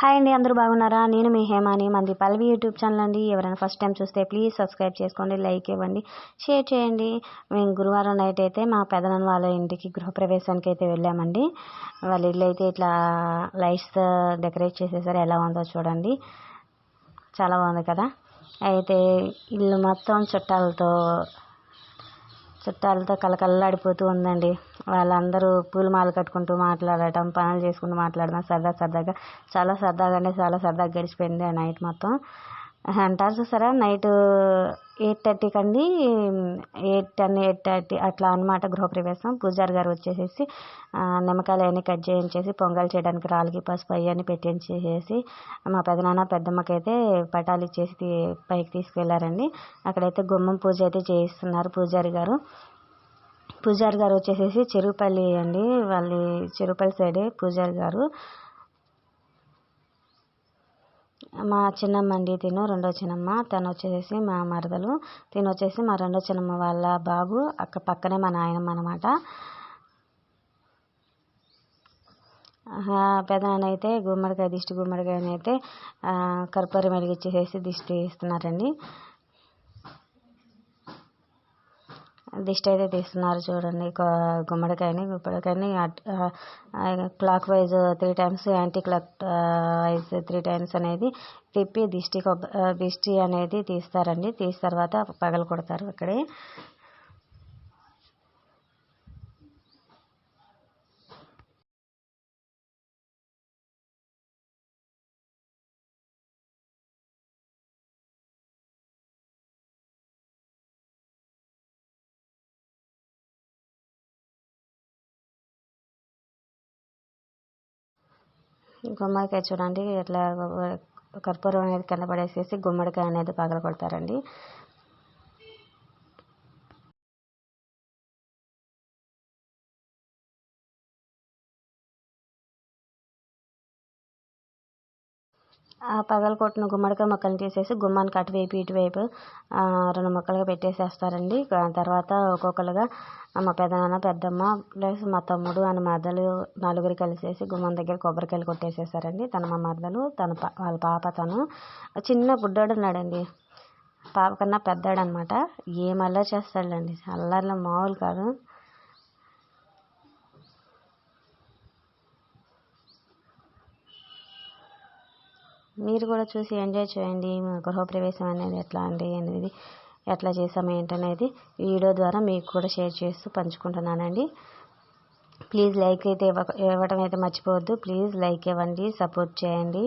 Hi అండి అందరూ బాగున్నారా? నేను మీ హేమాని మంది పల్లవి యూట్యూబ్ ఛానల్ అండి. ఎవరైనా ఫస్ట్ టైం చూస్తే ప్లీజ్ సబ్స్క్రైబ్ చేసుకోండి లైక్ ఇవ్వండి షేర్ చేయండి. మేము గురువారం నైట్ అయితే మా పెదనాన్న వాళ్ళ ఇంటికి గృహప్రవేశానికి అయితే వెళ్ళామండి. వాళ్ళ ఇల్లు అయితే ఇట్లా లైట్స్ డెకరేట్ చేసేసారు. ఎలా ఉందో చూడండి. చాలా బాగుంది కదా. అయితే ఇల్లు మొత్తం చుట్టాలతో చుట్టాలతో కలకల్లాడిపోతూ ఉందండి. వాళ్ళందరూ పూలమాల కట్టుకుంటూ మాట్లాడటం పనులు చేసుకుంటూ మాట్లాడడం సరదా సరదాగా చాలా సరదాగా అంటే చాలా సరదాగా గడిచిపోయింది ఆ నైట్ మొత్తం. అంటారు చూసారా? నైట్ ఎయిట్ థర్టీకి అండి ఎయిట్ టెన్ ఎయిట్ థర్టీ అట్లా అనమాట గృహప్రవేశం. పూజారి గారు వచ్చేసేసి నిమ్మకాయలు అవన్నీ కట్ చేయించేసి పొంగల్ చేయడానికి రాళ్ళకి పసుపు అవన్నీ పెట్టించేసేసి మా పెదనాన్న పెద్దమ్మకి అయితే పటాలు ఇచ్చేసి పైకి తీసుకెళ్ళారండి. అక్కడైతే గుమ్మం పూజ అయితే చేయిస్తున్నారు పూజారి గారు. పూజారి గారు వచ్చేసేసి చెరుపల్లి అండి వాళ్ళ చెరుపల్లి సైడే పూజారి గారు. మా చిన్నమ్మ అండి తిను రెండో చిన్నమ్మ. తను వచ్చేసి మా మరదలు. తిను వచ్చేసి మా రెండో చిన్నమ్మ వాళ్ళ బాబు అక్క పక్కనే మా నాయనమ్మ అనమాట పెదనాన్న అయితే గుమ్మడికాయ దిష్టి గుమ్మడికాయనైతే అయితే కర్పూరం వెలిగించేసేసి దిష్టి ఇస్తున్నారండి దిష్టి అయితే తీస్తున్నారు చూడండి. గుమ్మడికాయని గుమ్మడికాయని clockwise three times anticlockwise three times అనేది తిప్పి దిష్టి దిష్టి అనేది తీస్తారండి. తీసిన తర్వాత పగలు కొడతారు అక్కడే. గుమ్మడికాయ చూడండి ఇట్లా కర్పూరం అనేది కింద పడేసేసి గుమ్మడికాయ అనేది పగలగొడతారండి ఆ పగల కొట్టిన గుమ్మడికాయ ముక్కలు తీసేసి గుమ్మానికి అటువైపు ఇటువైపు రెండు ముక్కలుగా పెట్టేసేస్తారండి. తర్వాత ఒక్కొక్కరుగా మా పెదనాన్న పెద్దమ్మ ప్లస్ మా తమ్ముడు అని మరదలు నలుగురు కలిసేసి గుమ్మం దగ్గర కొబ్బరికాయలు కొట్టేసేసారండి తన మా మరదలు తన పా- వాళ్ళ పాప తను. చిన్న బుడ్డోడు ఉన్నాడండి. పాప కన్నా పెద్దాడు అనమాట ఏం అల్లరి చేస్తాడండి అల్లరిలో మామూలు కాదు. మీరు కూడా చూసి ఎంజాయ్ చేయండి. మా గృహప్రవేశం అనేది ఎట్లా అండి? అనేది ఎట్లా చేసాము ఏంటనేది వీడియో ద్వారా మీకు కూడా షేర్ చేస్తూ పంచుకుంటున్నానండి. ప్లీజ్ లైక్ అయితే ఇవ్వ ఇవ్వటం అయితే మర్చిపోవద్దు. ప్లీజ్ లైక్ ఇవ్వండి సపోర్ట్ చేయండి.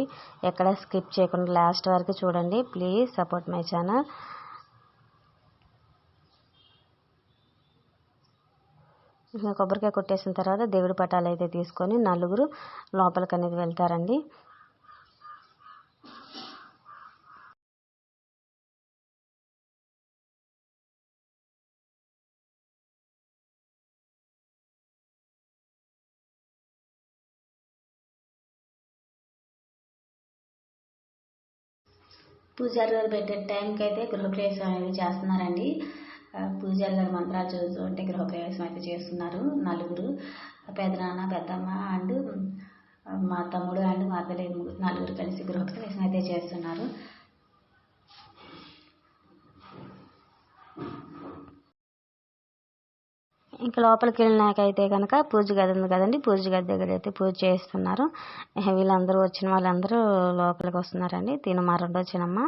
ఎక్కడ స్కిప్ చేయకుండా లాస్ట్ వరకు చూడండి. Please support my channel. కొబ్బరికాయ కొట్టేసిన తర్వాత దేవుడి పటాలు అయితే తీసుకొని నలుగురు లోపలికి అనేది వెళ్తారండి. పూజారి గారు పెట్టే టైంకి అయితే గృహప్రవేశం అనేది చేస్తున్నారండి. పూజారి గారు మంత్రాలు చదువుతుంటే గృహప్రవేశం అయితే చేస్తున్నారు నలుగురు. పెదనాన్న పెద్దమ్మ అండ్ మా తమ్ముడు అండ్ మా అత్తలేదు నలుగురు కలిసి గృహప్రవేశం అయితే చేస్తున్నారు. ఇంకా లోపలికి వెళ్ళినాకైతే కనుక పూజ గది ఉంది కదండి పూజ గది దగ్గర అయితే పూజ చేస్తున్నారు వీళ్ళందరూ వచ్చిన వాళ్ళందరూ లోపలికి వస్తున్నారండి. తిను మా రెండో చిన్నమ్మ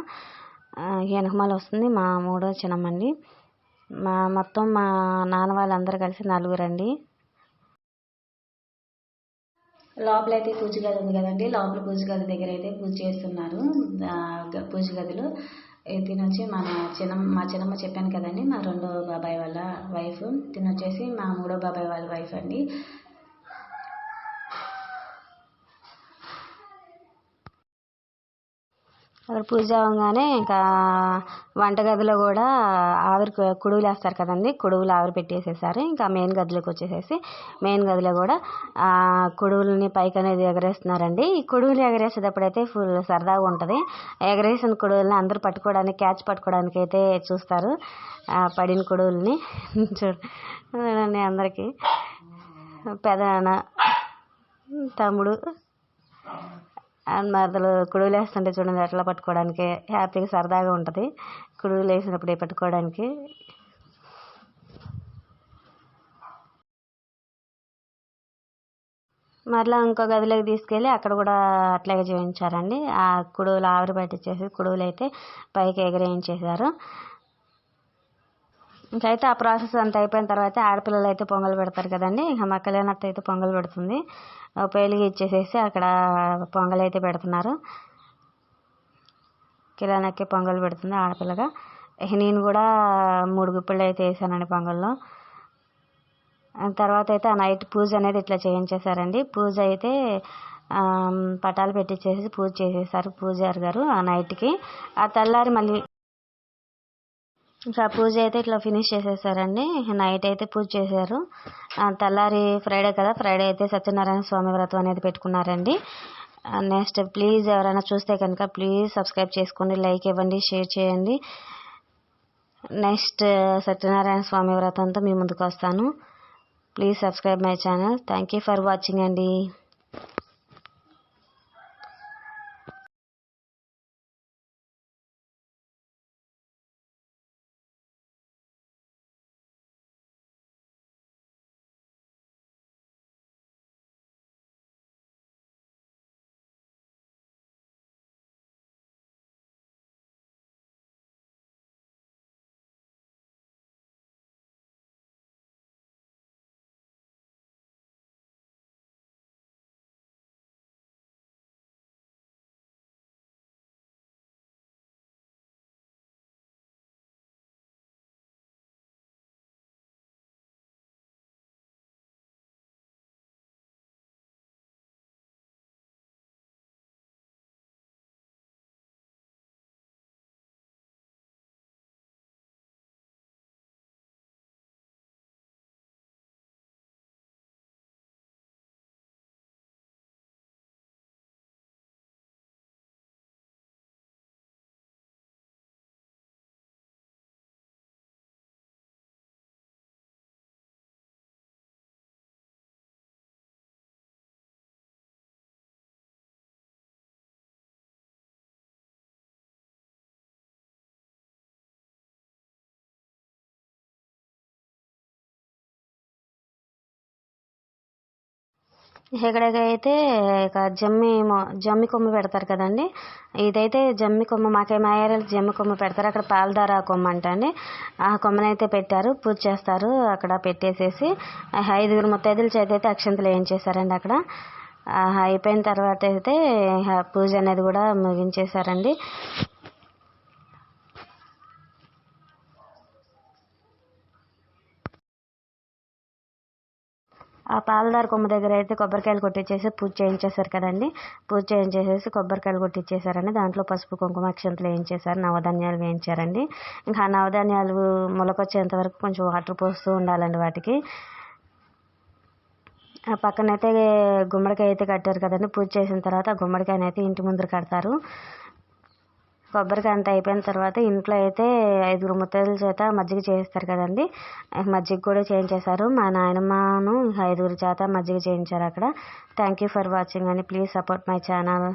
వెనకమాల వస్తుంది మా మూడో చిన్నమ్మ అండి మా మొత్తం మా నాన్న వాళ్ళందరూ కలిసి నలుగురండి. లోపలైతే పూజ గది ఉంది కదండి లోపల పూజ గది దగ్గర అయితే పూజ చేస్తున్నారు. పూజ గదిలో తినొచ్చి మన చిన్న మా చిన్నమ్మ చెప్పాను కదండి మా రెండో బాబాయ్ వాళ్ళ వైఫ్ తినొచ్చేసి మా మూడో బాబాయ్ వాళ్ళ వైఫ్ అండి. పూజ అవగానే ఇంకా వంటగదిలో కూడా ఆవిరి కుడువులు వేస్తారు కదండి కుడువులు ఆవిరి పెట్టేసేసారు. ఇంకా మెయిన్ గదిలోకి వచ్చేసేసి మెయిన్ గదిలో కూడా ఆ కుడువులని పైకి అనేది ఎగరేస్తున్నారండి. ఈ కుడువులు ఎగరేసేటప్పుడైతే ఫుల్ సరదాగా ఉంటుంది. ఎగరేసిన కుడువులని అందరూ పట్టుకోవడానికి క్యాచ్ పట్టుకోవడానికి అయితే చూస్తారు. పడిన కుడువులని చూడండి అందరికీ. పెదనాన్న తమ్ముడు. అండ్ మరదలు కుడువులు వేస్తుంటే చూడండి ఎట్లా పట్టుకోవడానికి. హ్యాపీగా సరదాగా ఉంటుంది. కుడులు వేసినప్పుడు పట్టుకోవడానికి. మరలా ఇంకో గదిలోకి తీసుకెళ్ళి అక్కడ కూడా అట్లాగే చేయించారండి. ఆ కుడువులు ఆవిరి పట్టించేసి కుడువులు అయితే పైకి ఎగరేయించేశారు. ఇంకైతే ఆ ప్రాసెస్ అంతా అయిపోయిన తర్వాత ఆడపిల్లలు అయితే పొంగల్ పెడతారు కదండి. ఇంకా మా కళ్యాణత్త అయితే పొంగల్ పెడుతుంది. పేలిగి ఇచ్చేసేసి అక్కడ పొంగల్ అయితే పెడుతున్నారు. కిరాణాకి పొంగల్ పెడుతుంది ఆడపిల్లగా. నేను కూడా మూడు గుప్పిళ్ళు అయితే వేసానండి పొంగల్లో. తర్వాత అయితే ఆ నైట్ పూజ అనేది ఇట్లా చేయించేశారండి. పూజ అయితే పటాలు పెట్టించేసి పూజ చేసేసారు పూజారి గారు ఆ నైట్కి. ఆ తెల్లారి మళ్ళీ ఇంకా పూజ అయితే ఇట్లా ఫినిష్ చేసేసారండి. నైట్ అయితే పూజ చేశారు. తెల్లారి ఫ్రైడే కదా ఫ్రైడే అయితే సత్యనారాయణ స్వామి వ్రతం అనేది పెట్టుకున్నారండి. నెక్స్ట్ ప్లీజ్ ఎవరైనా చూస్తే కనుక ప్లీజ్ సబ్స్క్రైబ్ చేసుకోండి లైక్ ఇవ్వండి షేర్ చేయండి. నెక్స్ట్ సత్యనారాయణ స్వామి వ్రతంతో మీ ముందుకు వస్తాను. Please subscribe my channel thank you for watching అండి. అయితే ఇక జమ్మి జమ్మి కొమ్మ పెడతారు కదండి ఇదైతే జమ్మి కొమ్మ మాకే మాయారాలు జమ్మి కొమ్మ పెడతారు. అక్కడ పాలధార కొమ్మ అంట అండి ఆ కొమ్మనైతే పెట్టారు పూజ చేస్తారు. అక్కడ పెట్టేసేసి ఐదుగురు ముత్తైదుల చేతి అయితే అక్షంతలు వేయించేశారండి అక్కడ. అయిపోయిన తర్వాత అయితే పూజ అనేది కూడా ముగించేశారండి. ఆ పాలదార కొమ్మ దగ్గర అయితే కొబ్బరికాయలు కొట్టించేసి పూజ చేయించేశారు కదండి. పూజ చేయించేసేసి కొబ్బరికాయలు కొట్టించేశారండి దాంట్లో పసుపు కుంకుమ అక్షంతలు వేయించేశారు. నవధాన్యాలు వేయించారండి. ఇంకా ఆ నవధాన్యాలు మొలకొచ్చేంత వరకు కొంచెం వాటర్ పోస్తూ ఉండాలండి వాటికి. ఆ పక్కనైతే గుమ్మడికాయ అయితే కట్టారు కదండి. పూజ చేసిన తర్వాత ఆ గుమ్మడికాయనైతే ఇంటి ముందర కడతారు. కొబ్బరికాయ అంతా అయిపోయిన తర్వాత ఇంట్లో అయితే ఐదుగురు ముత్తైదుల చేత మజ్జిగ చేయిస్తారు కదండి. మజ్జిగ కూడా చేయించేశారు. మా నాయనమ్మను ఐదుగురు చేత మజ్జిగ చేయించారు అక్కడ. థ్యాంక్ యూ ఫర్ వాచింగ్ అండి. Please support my channel